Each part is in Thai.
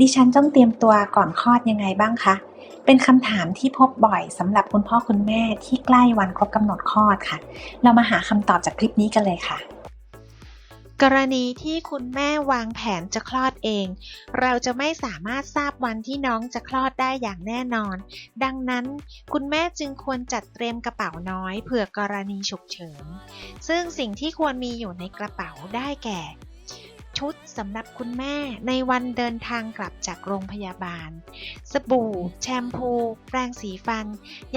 ดิฉันต้องเตรียมตัวก่อนคลอดยังไงบ้างคะ เป็นคำถามที่พบบ่อยสำหรับคุณพ่อคุณแม่ที่ใกล้วันครบกำหนดคลอดค่ะ เรามาหาคำตอบจากคลิปนี้กันเลยค่ะ กรณีที่คุณแม่วางแผนจะคลอดเอง เราจะไม่สามารถทราบวันที่น้องจะคลอดได้อย่างแน่นอน ดังนั้นคุณแม่จึงควรจัดเตรียมกระเป๋าน้อย เผื่อกรณีฉุกเฉิน ซึ่งสิ่งที่ควรมีอยู่ในกระเป๋าได้แก่ ชุดสำหรับคุณแม่ในวันเดินทางกลับจากโรงพยาบาล สบู่ แชมพู แปรงสีฟัน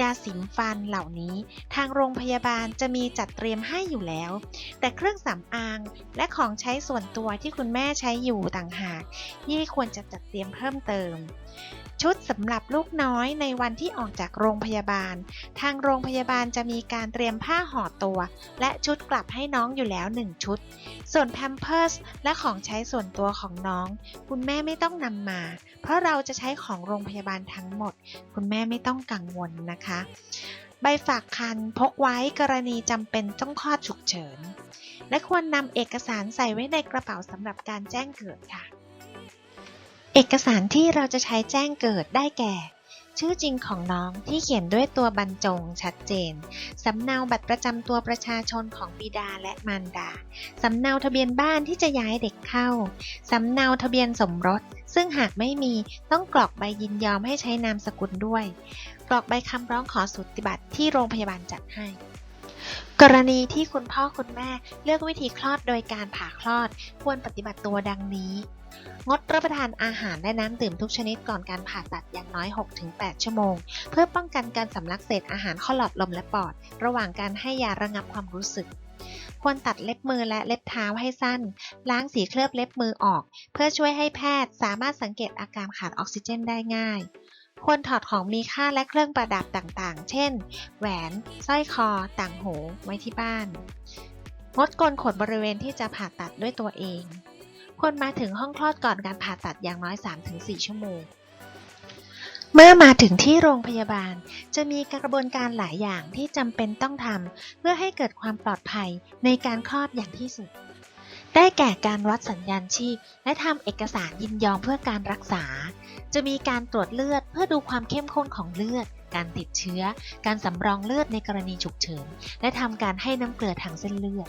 ยาสีฟันเหล่านี้ ทางโรงพยาบาลจะมีจัดเตรียมให้อยู่แล้ว แต่เครื่องสำอางและของใช้ส่วนตัวที่คุณแม่ใช้อยู่ต่างหาก ที่ควรจะจัดเตรียมเพิ่มเติม ชุดสำหรับลูกน้อยในวันที่ออกจากโรงพยาบาล ทางโรงพยาบาลจะมีการเตรียมผ้าห่อตัว และชุดกลับให้น้องอยู่แล้ว 1 ชุด ส่วนแพมเพิร์สและของใช้ส่วนตัวของน้อง คุณแม่ไม่ต้องนำมา เพราะเราจะใช้ของโรงพยาบาลทั้งหมด คุณแม่ไม่ต้องกังวลนะคะ ใบฝากคันพกไว้กรณีจำเป็นต้องคลอดฉุกเฉิน และควรนำเอกสารใส่ไว้ในกระเป๋าสำหรับการแจ้งเกิดค่ะ เอกสารที่เราจะใช้แจ้งเกิดได้แก่ ชื่อจริงของน้องที่เขียนด้วยตัวบรรจงชัดเจน สำเนาบัตรประจำตัวประชาชนของบิดาและมารดา สำเนาทะเบียนบ้านที่จะย้ายเด็กเข้า สำเนาทะเบียนสมรส ซึ่งหากไม่มีต้องกรอกใบยินยอมให้ใช้นามสกุลด้วย กรอกใบคำร้องขอสุติบัตรที่โรงพยาบาลจัดให้ กรณีที่คุณพ่อคุณแม่เลือกวิธีคลอดโดยการผ่าคลอด ควรปฏิบัติตัวดังนี้ งดรับประทานอาหารและน้ำดื่มทุกชนิดก่อนการผ่าตัดอย่างน้อย 6-8 ชั่วโมง เพื่อป้องกันการสำลักเศษอาหารข้าหลอดลมและปอด ระหว่างการให้ยาระงับความรู้สึก ควรตัดเล็บมือและเล็บเท้าให้สั้น ล้างสีเคลือบเล็บมือออก เพื่อช่วยให้แพทย์สามารถสังเกตอาการขาดออกซิเจนได้ง่าย ควรถอดของมีค่าและเครื่องประดับต่างๆ เช่น แหวน สร้อยคอ ต่างหู ไว้ที่บ้าน งดโกนขนบริเวณที่จะผ่าตัดด้วยตัวเอง ควรมาถึงห้องคลอดก่อนการผ่าตัดอย่างน้อย 3-4 ชั่วโมง เมื่อมาถึงที่โรงพยาบาล จะมีกระบวนการหลายอย่างที่จำเป็นต้องทำเพื่อให้เกิดความปลอดภัยในการคลอดอย่างที่สุด ได้แก่การวัดสัญญาณชีพ และทำเอกสารยินยอมเพื่อการรักษา จะมีการตรวจเลือดเพื่อดูความเข้มข้นของเลือด การติดเชื้อ การสำรองเลือดในกรณีฉุกเฉิน และทำการให้น้ำเกลือทางเส้นเลือด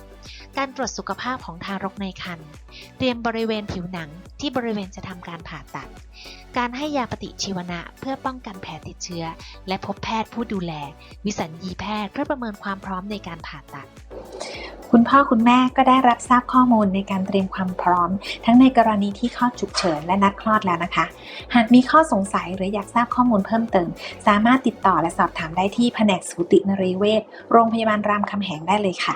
การตรวจสุขภาพของทารกในครรภ์ เตรียมบริเวณผิวหนังที่บริเวณจะทำการผ่าตัด การให้ยาปฏิชีวนะเพื่อป้องกันแผลติดเชื้อ และพบแพทย์ผู้ดูแล วิสัญญีแพทย์เพื่อประเมินความพร้อมในการผ่าตัด คุณพ่อคุณแม่ก็ได้รับทราบข้อมูลในการเตรียมความพร้อม ทั้งในกรณีที่คลอดฉุกเฉินและนัดคลอดแล้วนะคะ หากมีข้อสงสัยหรืออยากทราบข้อมูลเพิ่มเติม สามารถติดต่อและสอบถามได้ที่แผนกสูตินรีเวชโรงพยาบาลรามคำแหงได้เลยค่ะ